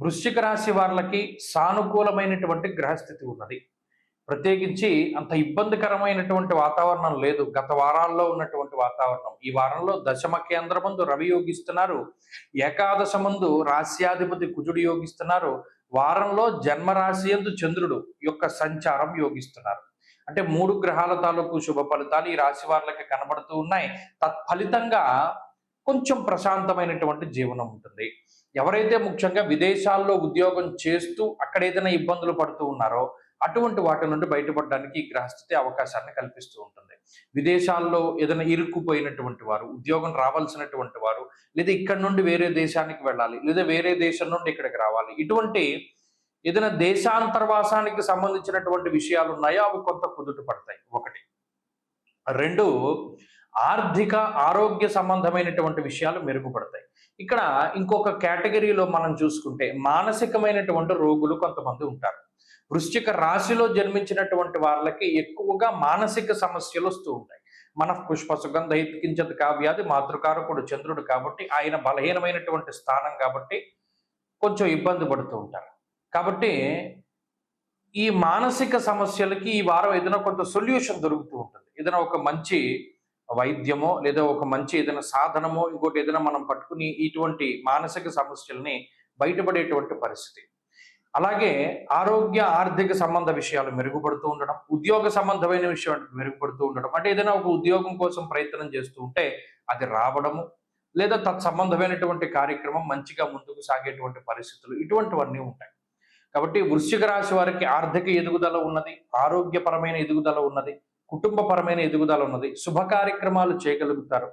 వృశ్చిక రాశి వాళ్ళకి సానుకూలమైనటువంటి గ్రహస్థితి ఉన్నది. ప్రత్యేకించి అంత ఇబ్బందికరమైనటువంటి వాతావరణం లేదు. గత వారాల్లో ఉన్నటువంటి వాతావరణం. ఈ వారంలో దశమ కేంద్ర ముందు రవి యోగిస్తున్నారు. ఏకాదశ ముందు రాశ్యాధిపతి కుజుడు యోగిస్తున్నారు. వారంలో జన్మరాశి ఎందు చంద్రుడు యొక్క సంచారం యోగిస్తున్నారు. అంటే మూడు గ్రహాల తాలూకు శుభ ఫలితాలు ఈ రాశి వారికి కనబడుతూ ఉన్నాయి. తత్ఫలితంగా కొంచెం ప్రశాంతమైనటువంటి జీవనం ఉంటుంది. ఎవరైతే ముఖ్యంగా విదేశాల్లో ఉద్యోగం చేస్తూ అక్కడ ఏదైనా ఇబ్బందులు పడుతూ ఉన్నారో అటువంటి వాటి నుండి బయటపడడానికి ఈ గ్రహస్థితి అవకాశాన్ని కల్పిస్తూ ఉంటుంది. విదేశాల్లో ఏదైనా ఇరుక్కుపోయినటువంటి వారు ఉద్యోగం రావాల్సినటువంటి వారు లేదా ఇక్కడ నుండి వేరే దేశానికి వెళ్ళాలి లేదా వేరే దేశం నుండి ఇక్కడికి రావాలి ఇటువంటి ఏదైనా దేశాంతర్వాసానికి సంబంధించినటువంటి విషయాలు ఉన్నాయో అవి కొంత కుదుట పడతాయి. ఒకటి. రెండు ఆర్థిక ఆరోగ్య సంబంధమైనటువంటి విషయాలు మెరుగుపడతాయి. ఇక్కడ ఇంకొక కేటగిరీలో మనం చూసుకుంటే మానసికమైనటువంటి రోగులు కొంతమంది ఉంటారు. వృశ్చిక రాశిలో జన్మించినటువంటి వాళ్ళకి ఎక్కువగా మానసిక సమస్యలు వస్తూ ఉంటాయి. మన పుష్ప సుగంధ కించత కావ్యాది మాతృకారకుడు చంద్రుడు కాబట్టి ఆయన బలహీనమైనటువంటి స్థానం కాబట్టి కొంచెం ఇబ్బంది పడుతూ ఉంటారు. కాబట్టి ఈ మానసిక సమస్యలకి ఈ వారం ఏదైనా కొంత సొల్యూషన్ దొరుకుతూ ఉంటుంది. ఏదైనా ఒక మంచి వైద్యమో లేదా ఒక మంచి ఏదైనా సాధనమో ఇంకోటి ఏదైనా మనం పట్టుకుని ఇటువంటి మానసిక సమస్యల్ని బయటపడేటువంటి పరిస్థితి. అలాగే ఆరోగ్య ఆర్థిక సంబంధ విషయాలు మెరుగుపడుతూ ఉండడం ఉద్యోగ సంబంధమైన విషయం మెరుగుపడుతూ ఉండడం అంటే ఏదైనా ఒక ఉద్యోగం కోసం ప్రయత్నం చేస్తూ ఉంటే అది రావడము లేదా తత్సంబంధమైనటువంటి కార్యక్రమం మంచిగా ముందుకు సాగేటువంటి పరిస్థితులు ఇటువంటివన్నీ ఉంటాయి. కాబట్టి వృశ్చిక రాశి వారికి ఆర్థిక ఎదుగుదల ఉన్నది ఆరోగ్యపరమైన ఎదుగుదల ఉన్నది కుటుంబపరమైన ఎదుగుదల ఉన్నది. శుభ కార్యక్రమాలు చేయగలుగుతారు.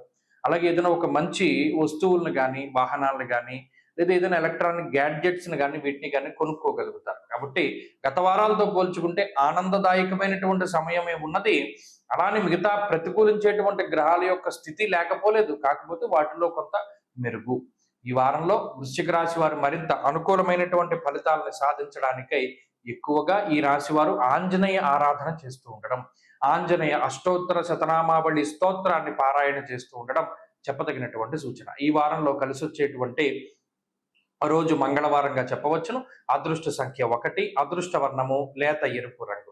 అలాగే ఏదైనా ఒక మంచి వస్తువులను కానీ వాహనాలను కానీ లేదా ఏదైనా ఎలక్ట్రానిక్ గ్యాడ్జెట్స్ని కానీ వీటిని కానీ కొనుక్కోగలుగుతారు. కాబట్టి గత వారాలతో పోల్చుకుంటే ఆనందదాయకమైనటువంటి సమయమే ఉన్నది? అలానే మిగతా ప్రతికూలించేటువంటి గ్రహాల యొక్క స్థితి లేకపోలేదు. కాకపోతే వాటిలో కొంత మెరుగు. ఈ వారంలో వృశ్చిక రాశి వారు మరింత అనుకూలమైనటువంటి ఫలితాలను సాధించడానికై ఎక్కువగా ఈ రాశివారు ఆంజనేయ ఆరాధన చేస్తూ ఉండడం ఆంజనేయ అష్టోత్తర శతనామావళి స్తోత్రాన్ని పారాయణ చేస్తూ ఉండడం చెప్పదగినటువంటి సూచన. ఈ వారంలో కలిసి వచ్చేటువంటి రోజు మంగళవారంగా చెప్పవచ్చును. అదృష్ట సంఖ్య ఒకటి అదృష్ట వర్ణము లేత ఎరుపు రంగు.